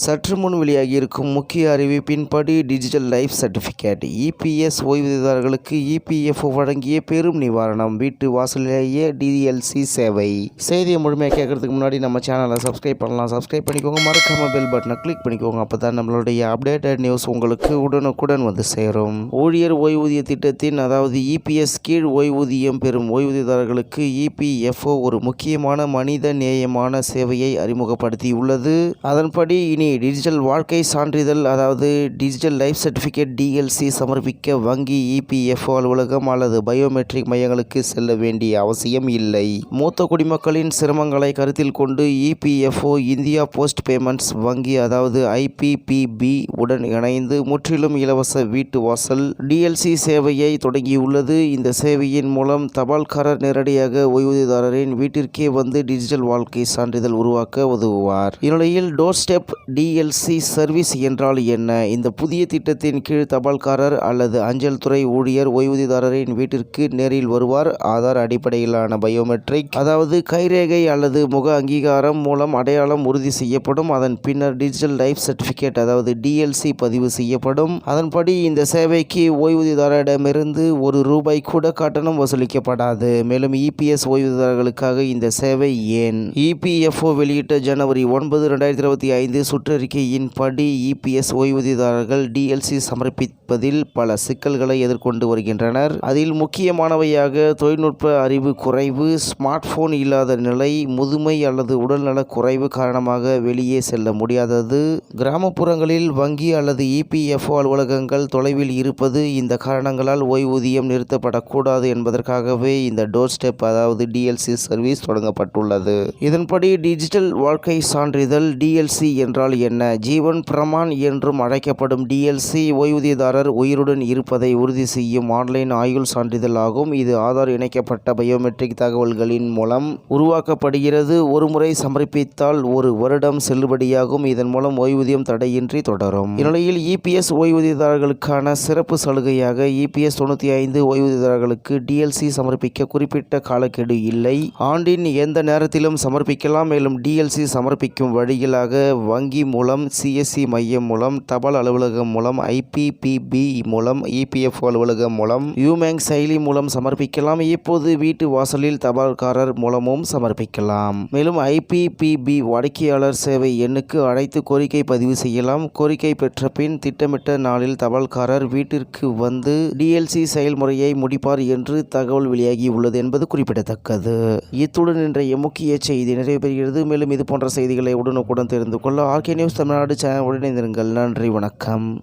சற்று முன் வெளியாகியிருக்கும் முக்கிய அறிவிப்பின்படி டிஜிட்டல் லைஃப் சர்டிஃபிகேட் இபிஎஸ் ஓய்வூதியதாரர்களுக்கு இபிஎஃப்ஓ வழங்கிய பெரும் நிவாரணம் வீட்டு வாசலிலேயே டிஎல்சி சேவை. செய்தியை முழுமையாக கேட்கறதுக்கு முன்னாடி நம்ம சேனலை சப்ஸ்கிரைப் பண்ணலாம். சப்ஸ்கிரைப் பண்ணிக்கோங்க. மறக்காம பெல் பட்டனை கிளிக் பண்ணிக்கோங்க. அப்போ தான் நம்மளுடைய அப்டேட்டட் நியூஸ் உங்களுக்கு உடனுக்குடன் வந்து சேரும். ஊழியர் ஓய்வூதிய திட்டத்தின் அதாவது இபிஎஸ் கீழ் ஓய்வூதியம் பெறும் ஓய்வூதியதாரர்களுக்கு இபிஎஃப்ஓ ஒரு முக்கியமான மனித நேயமான சேவையை அறிமுகப்படுத்தியுள்ளது. அதன்படி இனி டிஜிட்டல் வாழ்க்கை சான்றிதழ் அதாவது டிஜிட்டல் லைஃப் சர்டிஃபிகேட் டிஎல்சி சமர்ப்பிக்க வங்கி இபிஎஃப்ஓ அலுவலகம் அல்லது பயோமெட்ரிக் மையங்களுக்கு செல்ல வேண்டிய அவசியம் இல்லை. மூத்த குடிமக்களின் சிரமங்களை கருத்தில் கொண்டு இபிஎஃப்ஓ இந்தியா போஸ்ட் பேமெண்ட்ஸ் வங்கி அதாவது ஐபிபிபி உடன் இணைந்து முற்றிலும் இலவச வீட்டு வாசல் டிஎல்சி சேவையை தொடங்கியுள்ளது. இந்த சேவையின் மூலம் தபால்காரர் நேரடியாக ஓய்வூதியதாரரின் வீட்டிற்கே வந்து டிஜிட்டல் வாழ்க்கை சான்றிதழ் உருவாக்க உதவுவார். இந்நிலையில் டோர் ஸ்டெப் டிஎல்சி சர்வீஸ் என்றால் என்ன? இந்த புதிய திட்டத்தின் கீழ் தபால்காரர் அல்லது அஞ்சல் துறை ஊழியர் ஓய்வூதியதாரரின் வீட்டிற்கு நேரில் வருவார். ஆதார் அடிப்படையிலான பயோமெட்ரிக் அதாவது கைரேகை அல்லது முக அங்கீகாரம் மூலம் அடையாளம் உறுதி செய்யப்படும். அதன் பின்னர் டிஜிட்டல் லைஃப் சர்டிஃபிகேட் அதாவது டிஎல்சி பதிவு செய்யப்படும். அதன்படி இந்த சேவைக்கு ஓய்வூதியதாரரிடமிருந்து ஒரு ரூபாய் கூட கட்டணம் வசூலிக்கப்படாது. மேலும் இபிஎஸ் ஓய்வூதியதாரர்களுக்காக இந்த சேவை ஏன்? இபிஎஃப்ஓ வெளியிட்ட ஜனவரி ஒன்பது ரெண்டாயிரத்தி இருபத்தி ஐந்து சுற்றறிக்கையின் படி இபிஎஸ் ஓய்வூதியதாரர்கள் டிஎல்சி சமர்ப்பிப்பதில் பல சிக்கல்களை எதிர்கொண்டு வருகின்றனர். அதில் முக்கியமானவையாக தொழில்நுட்ப அறிவு குறைவு ஸ்மார்ட் போன் இல்லாத நிலை முதுமை அல்லது உடல்நல குறைவு காரணமாக வெளியே செல்ல முடியாதது. கிராமப்புறங்களில் வங்கி அல்லது இபிஎஃப்ஓ அலுவலகங்கள் தொலைவில் இருப்பது இந்த காரணங்களால் ஓய்வூதியம் நிறுத்தப்படக்கூடாது என்பதற்காகவே இந்த டோர் ஸ்டெப் அதாவது டிஎல்சி சர்வீஸ் தொடங்கப்பட்டுள்ளது. இதன்படி டிஜிட்டல் வாழ்க்கை சான்றிதழ் டிஎல்சி என்றால் என்ன? ஜீவன் பிரமான் என்றும் அழைக்கப்படும் டிஎல்சி ஓய்வூதியதாரர் உயிருடன் இருப்பதை உறுதி செய்யும் ஆன்லைன் ஆயுள் சான்றிதழ் ஆகும் இது ஆதார் இணைக்கப்பட்ட பயோமெட்ரிக் தகவல்களின் மூலம் உருவாக்கப்படுகிறது. ஒருமுறை சமர்ப்பித்தால் ஒரு வருடம் செல்லுபடியாகும். இதன் மூலம் ஓய்வூதியம் தடையின்றி தொடரும். இந்நிலையில் இபிஎஸ் ஓய்வூதியதாரர்களுக்கான சிறப்பு சலுகையாக இபிஎஸ் தொண்ணூற்றி ஐந்து ஓய்வூதியதாரர்களுக்கு டிஎல்சி சமர்ப்பிக்க குறிப்பிட்ட காலக்கெடு இல்லை. ஆண்டின் எந்த நேரத்திலும் சமர்ப்பிக்கலாம். மேலும் டிஎல்சி சமர்ப்பிக்கும் வழிகளாக வங்கி மூலம் சிஎஸ்சி மையம் மூலம் தபால் அலுவலகம் மூலம் ஐபிபிபி மூலம் இபிஎஃப் அலுவலகம் மூலம் யூமேங் செயலி மூலம் சமர்ப்பிக்கலாம். இப்போது வீட்டு வாசலில் தபால்காரர் மூலமும் சமர்ப்பிக்கலாம். மேலும் ஐபிபிபி வாடிக்கையாளர் சேவை எண்ணுக்கு அழைத்து கோரிக்கை பதிவு செய்யலாம். கோரிக்கை பெற்ற பின் திட்டமிட்ட நாளில் தபால்காரர் வீட்டிற்கு வந்து டிஎல்சி செயல்முறையை முடிப்பார் என்று தகவல் வெளியாகியுள்ளது என்பது குறிப்பிடத்தக்கது. இத்துடன் இன்றைய முக்கிய செய்தி நிறைவு பெறுகிறது. மேலும் இது போன்ற செய்திகளை உடனுக்குடன் தெரிந்து கொள்ள RK K news Tamil Nadu channel உடனே நன்றி வணக்கம்.